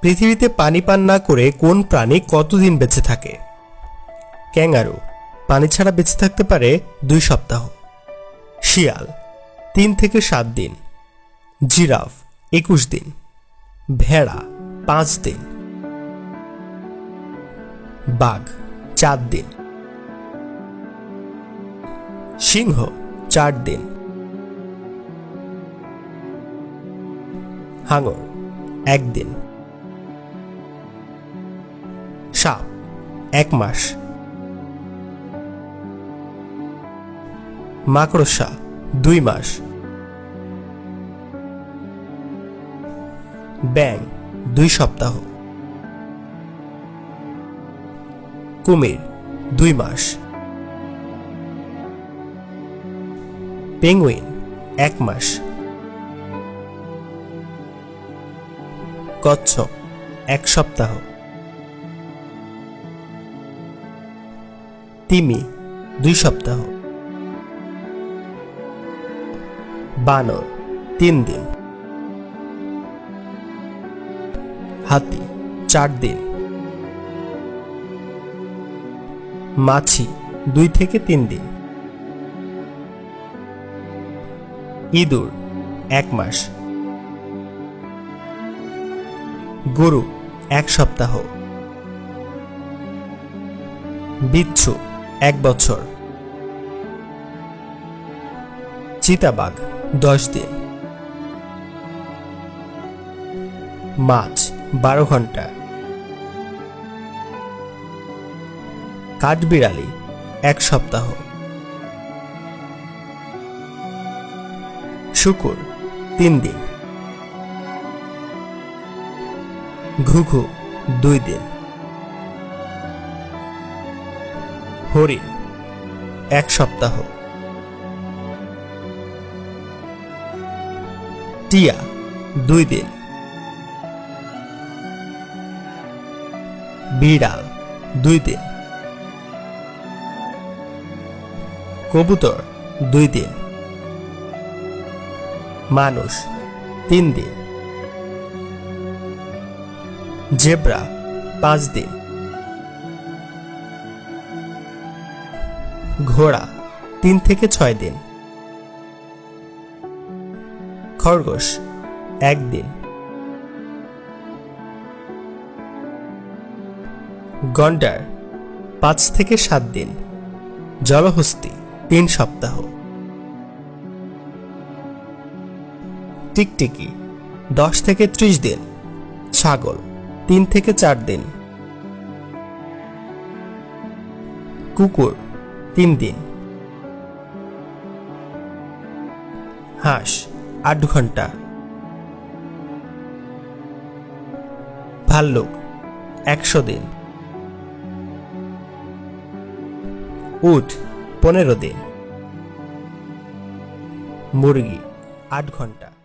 পৃথিবীতে পানি পান না করে কোন প্রাণী কতদিন বেঁচে থাকে? ক্যাঙ্গারু, পানি ছাড়া বেঁচে থাকতে পারে দুই সপ্তাহ। শিয়াল, তিন থেকে সাত দিন। জিরাফ, একুশ দিন। ভেড়া, পাঁচ দিন। বাঘ, চার দিন। সিংহ, চার দিন। হাঙর একদিন সাপ এক মাস। মাকড়সা, দুই মাস। ব্যাং দুই সপ্তাহ। কুমির, দুই মাস। পেঙ্গুইন, এক মাস। কচ্ছপ, এক সপ্তাহ। তিমি দুই সপ্তাহ। বানর, তিন দিন। হাতি, চার দিন। মাছি, দুই থেকে তিন দিন। ইঁদুর, এক মাস। গরু, এক সপ্তাহ। বিচ্ছু এক বছর। চিতাবাঘ, দশ দিন। মাছ, বারো ঘণ্টা। কাঠবিড়ালি, এক সপ্তাহ। শুকুর, তিন দিন। ঘুঘু, দুই দিন। হরিণ এক সপ্তাহ। টিয়া, দুই দিন। বিড়াল, দুই দিন। কবুতর, দুই দিন। মানুষ, তিন দিন। জেব্রা, পাঁচ দিন। ঘোড়া, তিন থেকে ছয় দিন। খরগোশ একদিন গন্ডার, পাঁচ থেকে সাত দিন। জলহস্তি, তিন সপ্তাহ। টিকটিকি, দশ থেকে ত্রিশ দিন। ছাগল, তিন থেকে চার দিন। কুকুর তিন দিন। হাঁস আট ঘণ্টা। ভাল্লুক একশো দিন। উট পনেরো দিন। মুরগি আট ঘণ্টা।